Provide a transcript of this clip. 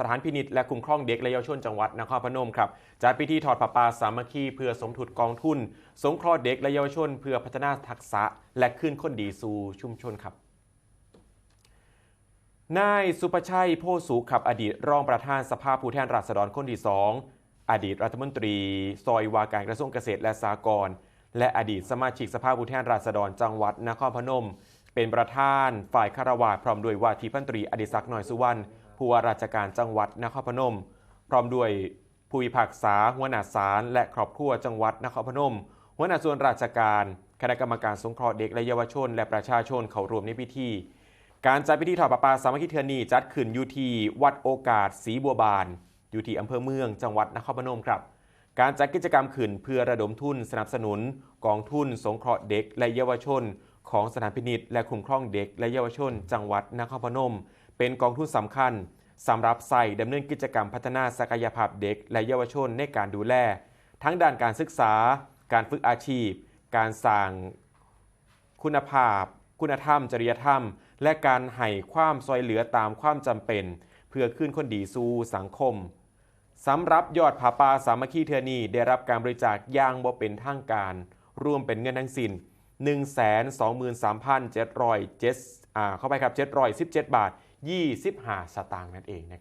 สถานพินิจและคุ้มครองเด็กและเยาวชนจังหวัดนครพนมครับจัดพิธีถอดผ้าป่าสามัคคีเพื่อสมทบกองทุน สงเคราะห์เด็กและเยาวชน เพื่อพัฒนาทักษะและขึ้นคนดีสู่ชุมชนครับนายสุประชัยโพสุขขับอดีตรองประธานสภาผู้แทนราษฎรคนที่สองอดีตรัฐมนตรี ซอย วาการกระทรวงเกษตรและสหกรณ์และอดีตสมาชิกสภาผู้แทนราษฎรจังหวัดนครพนม เป็นประธานฝ่ายคารวาพร้อมด้วยว่าที่พันตรีอดิศักดิ์หน่อยสุวรรณ ผู้ว่าราชการจังหวัดนครพนม พร้อมด้วยผู้พิพากษาหัวหน้าศาลและครอบครัวจังหวัดนครพนม หัวหน้าส่วนราชการ คณะกรรมการสงเคราะห์เด็กและเยาวชน และประชาชนเข้ารวมในพิธี การจัดพิธีถอดประปาสามัคคีเทือนีจัดขึ้นอยู่ที่วัดโอกาสศรีบัวบาน อยู่ที่อำเภอเมืองจังหวัดนครพนมครับการจัดกิจกรรมขึ้นเพื่อระดมทุนสนับสนุน กองทุน สงเคราะห์เด็กและเยาวชน ของสถานพินิจและคุ้มครองเด็กและเยาวชน จังหวัดนครพนม เป็นกองทุนสำคัญสำหรับใส่ดำเนินกิจกรรมพัฒนาศักยภาพเด็ก และเยาวชนในการดูแล ทั้งด้านการศึกษา การฝึกอาชีพ การสร้างคุณภาพ คุณธรรม จริยธรรม และการให้ความซอยเหลือตามความจำเป็น เพื่อขึ้นคนดีสู่สังคมสำหรับยอดผาปาสามัคคีเทอนีได้รับการบริจาคอย่างบ่เป็นทางการ รวมเป็นเงินทั้งสิ้น 123,707อ่าเข้าไปครับ 717 บาท 25 สตางค์นั่นเองนะครับ